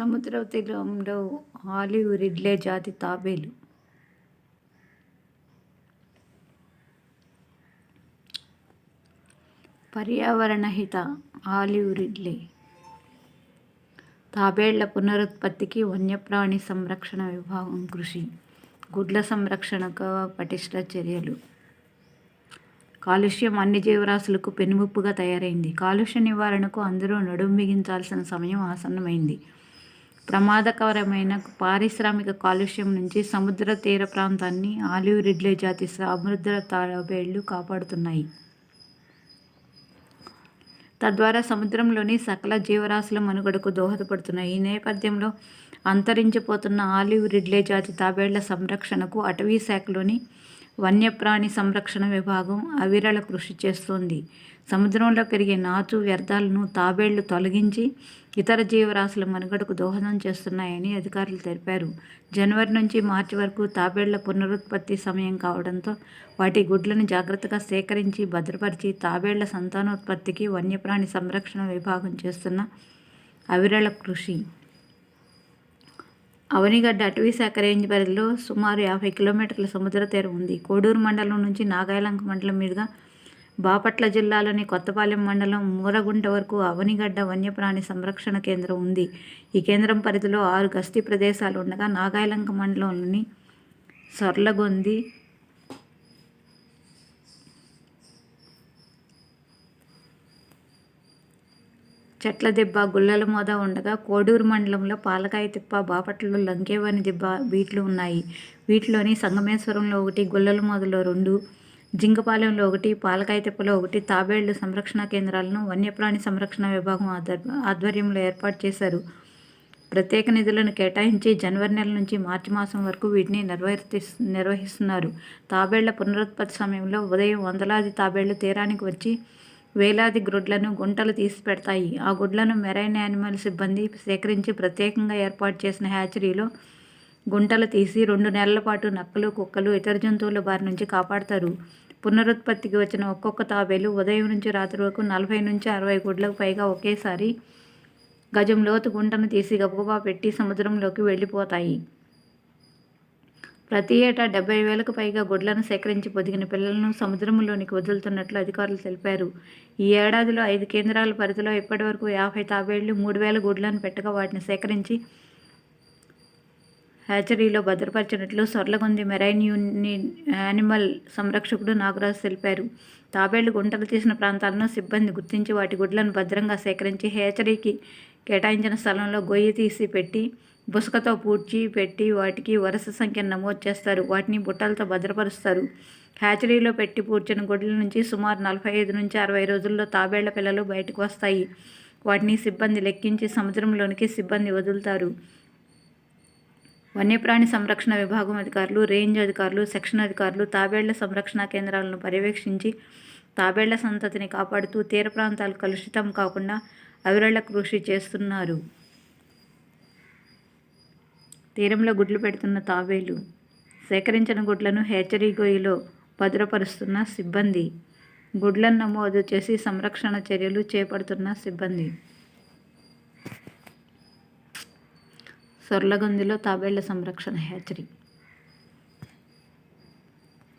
సముద్ర తీరంలో olive Ridley జాతి తాబేలు. పర్యావరణ హిత ఆలివ్ రిడ్లే తాబేళ్ళ పునరుత్పత్తికి వన్యప్రాణి సంరక్షణ విభాగం కృషి. గుడ్ల సంరక్షణకు పటిష్ట చర్యలు. కాలుష్యం అన్ని జీవరాశులకు పెనుముప్పుగా తయారైంది. కాలుష్య నివారణకు అందరూ నడుం బిగించాల్సిన సమయం ఆసన్నమైంది. ప్రమాదకరమైన పారిశ్రామిక కాలుష్యం నుంచి సముద్ర తీర ప్రాంతాన్ని ఆలివ్ రిడ్లే జాతి సముద్ర తాబేళ్ళు కాపాడుతున్నాయి. తద్వారా సముద్రంలోని సకల జీవరాశుల మనుగడకు దోహదపడుతున్నాయి. ఈ నేపథ్యంలో అంతరించిపోతున్న ఆలివ్ రిడ్లే జాతి తాబేళ్ళ సంరక్షణకు అటవీ శాఖలోని వన్యప్రాణి సంరక్షణ విభాగం అవిరళ కృషి చేస్తోంది. సముద్రంలో పెరిగే నాచు వ్యర్థాలను తాబేళ్ళు తొలగించి ఇతర జీవరాశుల మనుగడకు దోహదం చేస్తున్నాయని అధికారులు తెలిపారు. జనవరి నుంచి మార్చి వరకు తాబేళ్ళ పునరుత్పత్తి సమయం కావడంతో వాటి గుడ్లను జాగ్రత్తగా సేకరించి భద్రపరిచి తాబేళ్ళ సంతానోత్పత్తికి వన్యప్రాణి సంరక్షణ విభాగం చేస్తున్న అవిరళ కృషి అవనిగడ్డ అటవీ శాఖ రేంజ్ పరిధిలో సుమారు యాభై కిలోమీటర్ల సముద్ర తీరం ఉంది. కోడూరు మండలం నుంచి నాగాయలంక మండలం మీదుగా బాపట్ల జిల్లాలోని కొత్తపాలెం మండలం మూరగుంట వరకు అవనిగడ్డ వన్యప్రాణి సంరక్షణ కేంద్రం ఉంది. ఈ కేంద్రం పరిధిలో ఆరు గస్తీ ప్రదేశాలు ఉండగా నాగాయలంక మండలంలోని సొర్లగొంది చెట్ల దిబ్బ గుల్లల మోద ఉండగా కోడూరు మండలంలో పాలకాయ తిప్ప బాపట్లలో లంకేవాని దిబ్బ వీట్లు ఉన్నాయి. వీటిలోని సంగమేశ్వరంలో ఒకటి గుల్లల మోదలో రెండు జింగపాలెంలో ఒకటి పాలకాయ తిప్పలో ఒకటి తాబేళ్ళు సంరక్షణ కేంద్రాలను వన్యప్రాణి సంరక్షణ విభాగం ఆధ్వర్యంలో ఏర్పాటు చేశారు. ప్రత్యేక నిధులను కేటాయించి జనవరి నెల నుంచి మార్చి మాసం వరకు వీటిని నిర్వహిస్తు నిర్వహిస్తున్నారు. తాబేళ్ళ పునరుత్పత్తి సమయంలో ఉదయం వందలాది తాబేళ్ళు తీరానికి వచ్చి వేలాది గుడ్లను గుంటలు తీసి పెడతాయి. ఆ గుడ్లను మెరైన్ యానిమల్ సిబ్బంది సేకరించి ప్రత్యేకంగా ఏర్పాటు చేసిన హ్యాచరీలో గుంటలు తీసి రెండు నెలల పాటు నక్కలు కుక్కలు ఇతర జంతువుల బారి నుంచి కాపాడతారు. పునరుత్పత్తికి వచ్చిన ఒక్కొక్క తాబేలు ఉదయం నుంచి రాత్రి వరకు నలభై నుంచి అరవై గుడ్లకు పైగా ఒకేసారి గజం లోతు గుంటను తీసి గబగబా పెట్టి సముద్రంలోకి వెళ్ళిపోతాయి. ప్రతి ఏటా డెబ్బై వేలకు పైగా గుడ్లను సేకరించి పొదిగిన పిల్లలను సముద్రంలోనికి వదులుతున్నట్లు అధికారులు తెలిపారు. ఈ ఏడాదిలో ఐదు కేంద్రాల పరిధిలో ఇప్పటివరకు యాభై తాబేళ్ళు మూడు వేల గుడ్లను పెట్టగా వాటిని సేకరించి హ్యాచరీలో భద్రపరిచినట్లు సొర్లగొంది మెరైన్ యూని యానిమల్ సంరక్షకుడు నాగరాజు తెలిపారు. తాబేళ్ళు గుంటలు తీసిన ప్రాంతాలను సిబ్బంది గుర్తించి వాటి గుడ్లను భద్రంగా సేకరించి హ్యాచరీకి కేటాయించిన స్థలంలో గొయ్యి తీసి పెట్టి బుసకతో పూడ్చి పెట్టి వాటికి వరుస సంఖ్యను నమోదు చేస్తారు. వాటిని బుట్టలతో భద్రపరుస్తారు. హ్యాచరీలో పెట్టి పూడ్చిన గొడ్ల నుంచి సుమారు నలభై ఐదు నుంచి అరవై రోజుల్లో తాబేళ్ళ పిల్లలు బయటకు వస్తాయి. వాటిని సిబ్బంది లెక్కించి సముద్రంలోనికి సిబ్బంది వదులుతారు. వన్యప్రాణి సంరక్షణ విభాగం అధికారులు రేంజ్ అధికారులు సెక్షన్ అధికారులు తాబేళ్ళ సంరక్షణ కేంద్రాలను పర్యవేక్షించి తాబేళ్ళ సంతతిని కాపాడుతూ తీర ప్రాంతాలు కలుషితం కాకుండా అవిరళ కృషి చేస్తున్నారు. తీరంలో గుడ్లు పెడుతున్న తాబేలు సేకరించిన గుడ్లను హేచరీ గొయ్యిలో భద్రపరుస్తున్న సిబ్బంది. గుడ్లను నమోదు చేసి సంరక్షణ చర్యలు చేపడుతున్న సిబ్బంది. సొర్లగొందిలో తాబేళ్ళ సంరక్షణ హ్యాచరీ